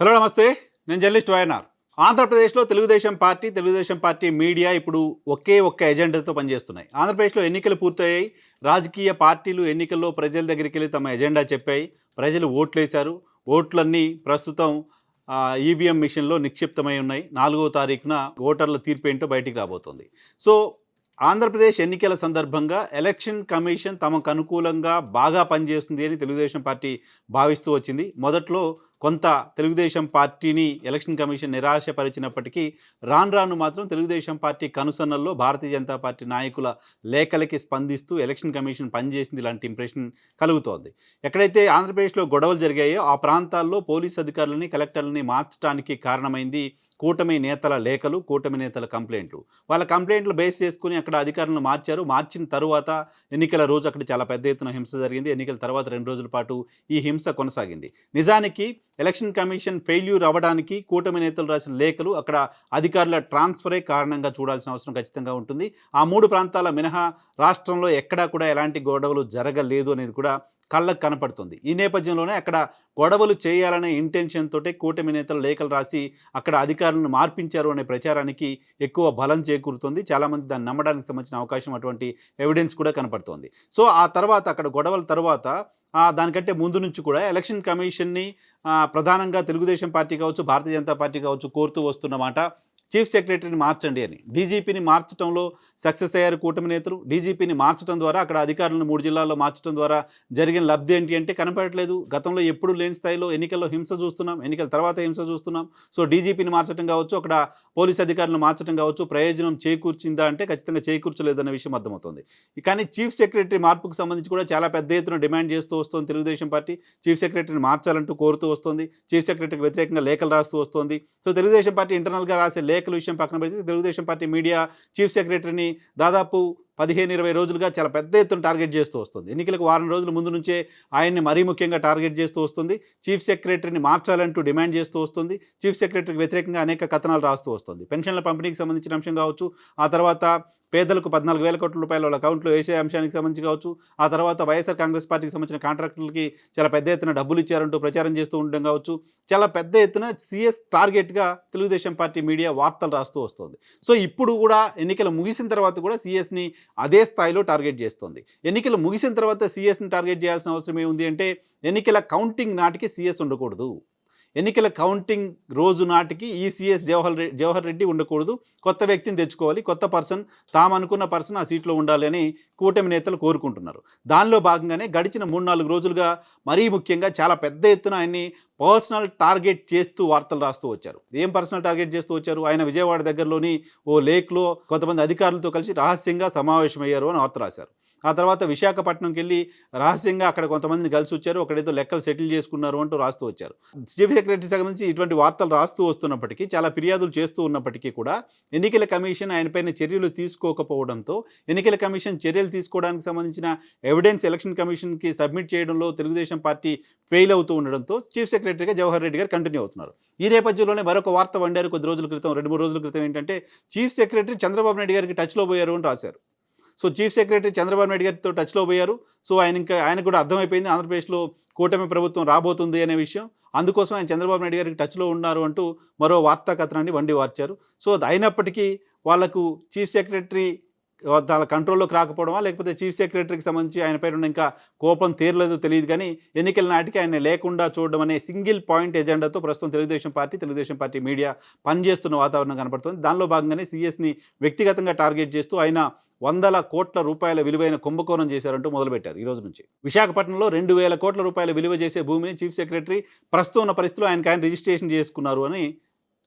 Hello నమస్తే. నేను journalist YNR. ఆంధ్రప్రదేశ్లో Telugu Desam party Telugu Desam party media ఇప్పుడు ఒకే ఒక్క ఎజెండాతో పనిచేస్తున్నాయి. ఆంధ్రప్రదేశ్లో ఎన్నికలు పూర్తయ్యాయి. రాజకీయ పార్టీలు ఎన్నికల్లో ప్రజల దగ్గరికి వెళ్ళి తమ ఎజెండా చెప్పాయి. ప్రజలు ఓట్లేశారు. ఓట్లన్నీ ప్రస్తుతం ఈవీఎం మిషన్లో నిక్షిప్తమై ఉన్నాయి. నాలుగో తారీఖున ఓటర్ల తీర్పు ఏంటో బయటికి రాబోతోంది. సో ఆంధ్రప్రదేశ్ ఎన్నికల సందర్భంగా ఎలక్షన్ కమిషన్ తమకు అనుకూలంగా బాగా పనిచేస్తుంది అని తెలుగుదేశం పార్టీ భావిస్తూ వచ్చింది. మొదట్లో కొంత తెలుగుదేశం పార్టీని ఎలక్షన్ కమిషన్ నిరాశపరిచినప్పటికీ రాను రాను మాత్రం తెలుగుదేశం పార్టీ కనుసన్నల్లో భారతీయ జనతా పార్టీ నాయకుల లేఖలకి స్పందిస్తూ ఎలక్షన్ కమిషన్ పనిచేసింది ఇలాంటి ఇంప్రెషన్ కలుగుతోంది. ఎక్కడైతే ఆంధ్రప్రదేశ్లో గొడవలు జరిగాయో ఆ ప్రాంతాల్లో పోలీస్ అధికారులని కలెక్టర్లని మార్చడానికి కారణమైంది కూటమి నేతల లేఖలు కూటమి నేతల కంప్లైంట్లు. వాళ్ళ కంప్లైంట్లు బేస్ చేసుకుని అక్కడ అధికారులను మార్చారు. మార్చిన తరువాత ఎన్నికల రోజు అక్కడ చాలా పెద్ద ఎత్తున హింస జరిగింది. ఎన్నికల తర్వాత రెండు రోజుల పాటు ఈ హింస కొనసాగింది. నిజానికి ఎలక్షన్ కమిషన్ ఫెయిల్యూర్ అవ్వడానికి కూటమి నేతలు రాసిన లేఖలు అక్కడ అధికారుల ట్రాన్స్ఫరే కారణంగా చూడాల్సిన అవసరం ఖచ్చితంగా ఉంటుంది. ఆ మూడు ప్రాంతాల మినహా రాష్ట్రంలో ఎక్కడా కూడా ఎలాంటి గొడవలు జరగలేదు అనేది కూడా కళ్ళకు కనపడుతుంది. ఈ నేపథ్యంలోనే అక్కడ గొడవలు చేయాలనే ఇంటెన్షన్ తోటే కూటమి నేతలు లేఖలు రాసి అక్కడ అధికారులను మార్పించారు అనే ప్రచారానికి ఎక్కువ బలం చేకూరుతుంది. చాలామంది దాన్ని నమ్మడానికి సంబంధించిన అవకాశం అటువంటి ఎవిడెన్స్ కూడా కనపడుతోంది. సో ఆ తర్వాత అక్కడ గొడవల తర్వాత దానికంటే ముందు నుంచి కూడా ఎలక్షన్ కమిషన్ని ప్రధానంగా తెలుగుదేశం పార్టీ కావచ్చు భారతీయ జనతా పార్టీ కావచ్చు కోరుతూ వస్తున్నమాట చీఫ్ సెక్రటరీని మార్చండి అని. డీజీపీని మార్చడంలో సక్సెస్ అయ్యారు కూటమి నేతలు. డీజీపీని మార్చడం ద్వారా అక్కడ అధికారులను మూడు జిల్లాల్లో మార్చడం ద్వారా జరిగిన లబ్ధి ఏంటి అంటే కనపడట్లేదు. గతంలో ఎప్పుడు లేని స్థాయిలో ఎన్నికల్లో హింస చూస్తున్నాం. ఎన్నికల తర్వాత హింస చూస్తున్నాం. సో డీజీపీని మార్చడం కావచ్చు అక్కడ పోలీస్ అధికారులను మార్చడం కావచ్చు ప్రయోజనం చేకూర్చిందా అంటే ఖచ్చితంగా చేకూర్చలేదన్న విషయం అర్థమవుతుంది. కానీ చీఫ్ సెక్రటరీ మార్పుకు సంబంధించి కూడా చాలా పెద్ద ఎత్తున డిమాండ్ చేస్తూ వస్తుంది తెలుగుదేశం పార్టీ. చీఫ్ సెక్రటరీని మార్చాలంటూ కోరుతూ వస్తుంది. చీఫ్ సెక్రటరీకి వ్యతిరేకంగా లేఖలు రాస్తూ వస్తుంది. సో తెలుగుదేశం పార్టీ ఇంటర్నల్గా రాసే లేఖల విషయం పక్కన పెడితే తెలుగుదేశం పార్టీ మీడియా చీఫ్ సెక్రటరీని దాదాపు పదిహేను ఇరవై రోజులుగా చాలా పెద్ద ఎత్తున టార్గెట్ చేస్తూ వస్తుంది. ఎన్నికలకు వారం రోజుల ముందు నుంచే ఆయన్ని మరీ ముఖ్యంగా టార్గెట్ చేస్తూ వస్తుంది. చీఫ్ సెక్రటరీని మార్చాలంటూ డిమాండ్ చేస్తూ వస్తుంది. చీఫ్ సెక్రటరీకి వ్యతిరేకంగా అనేక కథనాలు రాస్తూ వస్తుంది. పెన్షన్ల పంపిణీకి సంబంధించిన అంశం కావచ్చు ఆ తర్వాత పేదలకు పద్నాలుగు వేల కోట్ల రూపాయల వాళ్ళ అకౌంట్లో వేసే అంశానికి సంబంధించి కావచ్చు ఆ తర్వాత వైఎస్ఆర్ కాంగ్రెస్ పార్టీకి సంబంధించిన కాంట్రాక్టులకి చాలా పెద్ద ఎత్తున డబ్బులు ఇచ్చారంటూ ప్రచారం చేస్తూ ఉండడం కావచ్చు చాలా పెద్ద ఎత్తున సిఎస్ టార్గెట్గా తెలుగుదేశం పార్టీ మీడియా వార్తలు రాస్తూ వస్తుంది. సో ఇప్పుడు కూడా ఎన్నికలు ముగిసిన తర్వాత కూడా సిఎస్ని అదే స్థాయిలో టార్గెట్ చేస్తుంది. ఎన్నికలు ముగిసిన తర్వాత సీఎస్ని టార్గెట్ చేయాల్సిన అవసరం ఏముంది అంటే ఎన్నికల కౌంటింగ్ నాటికి సీఎస్ ఉండకూడదు. ఎన్నికల కౌంటింగ్ రోజు నాటికి ఈ సిఎస్ జవహర్ రెడ్డి జవహర్ రెడ్డి ఉండకూడదు. కొత్త వ్యక్తిని తెచ్చుకోవాలి. కొత్త పర్సన్ తాము అనుకున్న పర్సన్ ఆ సీట్లో ఉండాలి అని కూటమి నేతలు కోరుకుంటున్నారు. దానిలో భాగంగానే గడిచిన మూడు నాలుగు రోజులుగా మరీ ముఖ్యంగా చాలా పెద్ద ఎత్తున ఆయన్ని పర్సనల్ టార్గెట్ చేస్తూ వార్తలు రాస్తూ వచ్చారు. ఏం పర్సనల్ టార్గెట్ చేస్తూ వచ్చారు? ఆయన విజయవాడ దగ్గరలోని ఓ లేక్లో కొంతమంది అధికారులతో కలిసి రహస్యంగా సమావేశమయ్యారు అని వార్త రాశారు. ఆ తర్వాత విశాఖపట్నంకి వెళ్ళి రహస్యంగా అక్కడ కొంతమందిని కలిసి వచ్చారు అక్కడేదో లెక్కలు సెటిల్ చేసుకున్నారు అంటూ రాస్తూ వచ్చారు. చీఫ్ సెక్రటరీ సంబంధించి ఇటువంటి వార్తలు రాస్తూ వస్తున్నప్పటికీ చాలా ఫిర్యాదులు చేస్తూ ఉన్నప్పటికీ కూడా ఎన్నికల కమిషన్ ఆయనపైన చర్యలు తీసుకోకపోవడంతో ఎన్నికల కమిషన్ చర్యలు తీసుకోవడానికి సంబంధించిన ఎవిడెన్స్ ఎలక్షన్ కమిషన్కి సబ్మిట్ చేయడంలో తెలుగుదేశం పార్టీ ఫెయిల్ అవుతూ ఉండడంతో చీఫ్ సెక్రటరీగా జవహర్ రెడ్డి గారు కంటిన్యూ అవుతున్నారు. ఈ నేపథ్యంలోనే మరొక వార్త వండారు. కొద్ది రోజుల క్రితం రెండు మూడు రోజుల క్రితం ఏంటంటే చీఫ్ సెక్రటరీ చంద్రబాబు నాయుడు గారికి టచ్లో పోయారు అని రాశారు. So chief secretary Chandrababu Naidu గారితో టచ్లో పోయారు. సో ఆయన ఇంకా ఆయన కూడా అర్థమైపోయింది ఆంధ్రప్రదేశ్లో కూటమి ప్రభుత్వం రాబోతుంది అనే విషయం. అందుకోసం ఆయన చంద్రబాబు నాయుడు గారికి టచ్లో ఉన్నారు అంటూ మరో వార్తా కథనాన్ని వండి వార్చారు. సో అది అయినప్పటికీ వాళ్ళకు చీఫ్ సెక్రటరీ వాళ్ళ కంట్రోల్లోకి రాకపోవడమా? లేకపోతే చీఫ్ సెక్రటరీకి సంబంధించి ఆయన పైన ఉన్న ఇంకా కోపం తీరలేదో తెలియదు కానీ ఎన్నికల నాటికి ఆయన లేకుండా చూడడం అనే సింగిల్ పాయింట్ ఎజెండాతో ప్రస్తుతం Telugu Desam party Telugu Desam party media పనిచేస్తున్న వాతావరణం కనపడుతుంది దానిలో భాగంగానే సీఎస్ని వ్యక్తిగతంగా టార్గెట్ చేస్తూ ఆయన వందల కోట్ల రూపాయల విలువైన కుంభకోణం చేశారంటూ మొదలుపెట్టారు ఈ రోజు నుంచి. విశాఖపట్నంలో రెండు వేల కోట్ల రూపాయల విలువ చేసే భూమిని చీఫ్ సెక్రటరీ ప్రస్తుతం ఉన్న పరిస్థితిలో ఆయనకి ఆయన రిజిస్ట్రేషన్ చేసుకున్నారు అని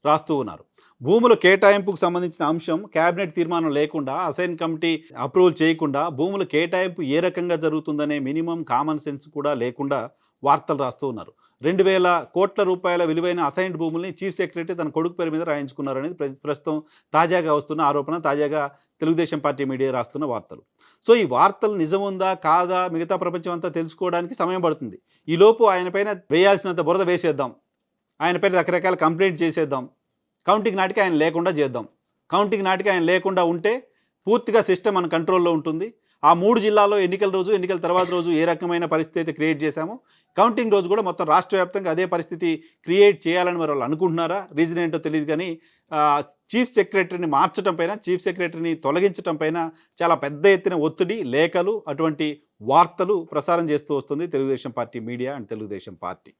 రాస్తూ ఉన్నారు. భూముల కేటాయింపుకు సంబంధించిన అంశం కేబినెట్ తీర్మానం లేకుండా అసైన్ కమిటీ అప్రూవల్ చేయకుండా భూముల కేటాయింపు ఏ రకంగా జరుగుతుందనే మినిమం కామన్ సెన్స్ కూడా లేకుండా వార్తలు రాస్తూ ఉన్నారు. రెండు వేల కోట్ల రూపాయల విలువైన అసైన్డ్ భూముల్ని చీఫ్ సెక్రటరీ తన కొడుకు పేరు మీద రాయించుకున్నారనేది ప్ర- ప్రస్తుతం తాజాగా వస్తున్న ఆరోపణ తాజాగా తెలుగుదేశం పార్టీ మీడియా రాస్తున్న వార్తలు. సో ఈ వార్తలు నిజముందా కాదా మిగతా ప్రపంచం అంతా తెలుసుకోవడానికి సమయం పడుతుంది. ఈలోపు ఆయనపైన వేయాల్సినంత బురద వేసేద్దాం. ఆయన పేరు రకరకాల కంప్లైంట్ చేసేద్దాం. కౌంటింగ్ నాటికి ఆయన లేకుండా చేద్దాం. కౌంటింగ్ నాటికి ఆయన లేకుండా ఉంటే పూర్తిగా సిస్టమ్ మన కంట్రోల్లో ఉంటుంది. ఆ మూడు జిల్లాల్లో ఎన్నికల రోజు ఎన్నికల తర్వాత రోజు ఏ రకమైన పరిస్థితి అయితే క్రియేట్ చేశామో కౌంటింగ్ రోజు కూడా మొత్తం రాష్ట్ర వ్యాప్తంగా అదే పరిస్థితి క్రియేట్ చేయాలని మరి వాళ్ళు అనుకుంటున్నారా? రీజన్ ఏంటో తెలియదు కానీ చీఫ్ సెక్రటరీని మార్చడం పైన చీఫ్ సెక్రటరీని తొలగించడం పైన చాలా పెద్ద ఎత్తున ఒత్తిడి లేఖలు అటువంటి వార్తలు ప్రసారం చేస్తూ వస్తుంది Telugu Desam party media and Telugu Desam party.